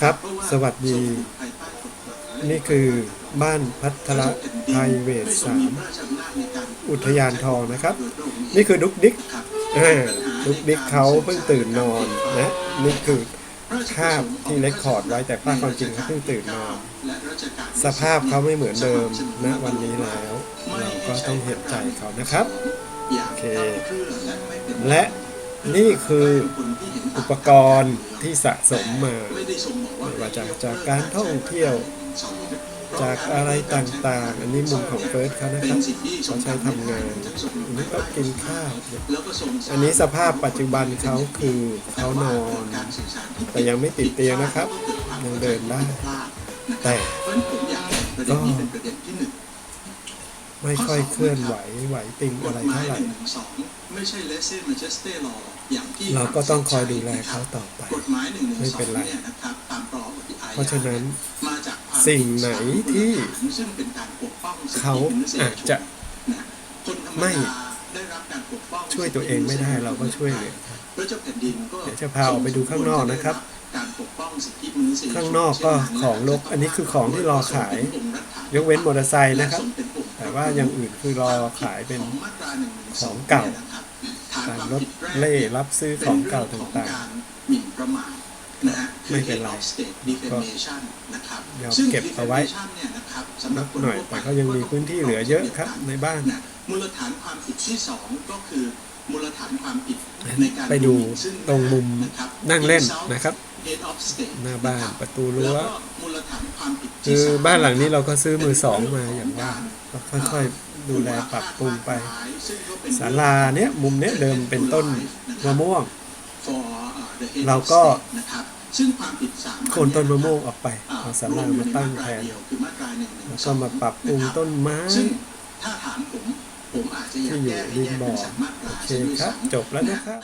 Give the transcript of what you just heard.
ครับ สวัสดี นี่คือบ้านพัทรไพรเวทสามอุทยานทองนะครับ นี่คือดุกดิกดุกดิกเขาเพิ่งตื่นนอนนะนี่คือภาพที่เรคคอร์ดไว้แต่ภาพความจริงเขาเพิ่งตื่นนอนสภาพเขาไม่เหมือนเดิมณวันนี้แล้ว เราก็ต้องเห็นใจเขานะครับโอเคและ นี่คืออุปกรณ์ที่สะสมมาไม่ว่าจากจากการท่องเที่ยว จากอะไรต่างๆ อันนี้มุมของเฟิร์สเขานะครับเขาใช้ทำงาน อันนี้ก็กินข้าว อันนี้สภาพปัจจุบันเขาคือเขานอน แต่ยังไม่ติดเตียงนะครับ ยังเดินได้ แต่ก็ ไม่ค่อยเคลื่อนไหวไหวติงอะไรเท่าไหร่ไม่ใช่เลสเซ่มาเชสเตอร์ลออย่างที่เราก็ต้องคอยดูแลเขาต่อไปกฎหมายหนึ่งหนึ่งไม่สอเป็นงไรเนี่ยนะครับตามกรอบกฎหมายเพราะฉะนั้นมาจากความสิ่งไหนที่ซึ่งเป็นการปกป้องสิทธิเขามนุษยชนอาจจะนะคนธรรมไม่ดาได้รับการปกป้องช่วยตัวเองไม่ได้เราก็ช่วยเหลือครับพระเจ้าแผ่นดินก็เดี๋ยวจะพาออกไปดูข้างนอกนะครับการปกป้องสิทธิมนุษยชนข้างนอกก็ของรกอันนี้คือของที่รอขาย ยกเว้นมอเตอร์ไซค์นะครับ แต่ว่าอย่างอื่นคือรอขายเป็นของเก่าตามรถเล่รับซื้อของเก่าต่างๆหมิ่นประมาทนะฮะไม่เป็นไรคือ head of state defamation นะครับยอมซึ่งเก็บเอาไว้ defamation เนี่ยนะครับสำหรับคนหน่อยทั่วไปแต่ก็ยังมีพื้นที่เหลือเยอะครับในบ้านะมูลฐานความผิดที่สองก็คือมูลฐานความผิดในการไปดูหมิ่นซึ่ตรงมุมนะครับนั่งเล่น insult นะครับ head of state หน้าบ้านคบประตูรั้วแล้ก็มูลฐานความผิดคืที่อสมบ้านหลังนี้เราก็ซื้อมือสองมาอย่างว่าก็ ค่อยๆดูแลปรับปรุงไปศาลาเนี้ยมุมเนี้ยเดิมเป็นต้นมะม่วง เราก็ความผิดสามโคนต้นมะม่วงออกไปเอาศาลามาตั้งแทนคือมาตราหนึ่งหนึ่งแล้วก็มาปรับปรุงต้นไม้ถ้าถามผมผมอาจจะอยากที่อยู่แก้ให้ริมแยกบ่เป็อนสามมาตราโอเคยครับ จบแล้วนะครับ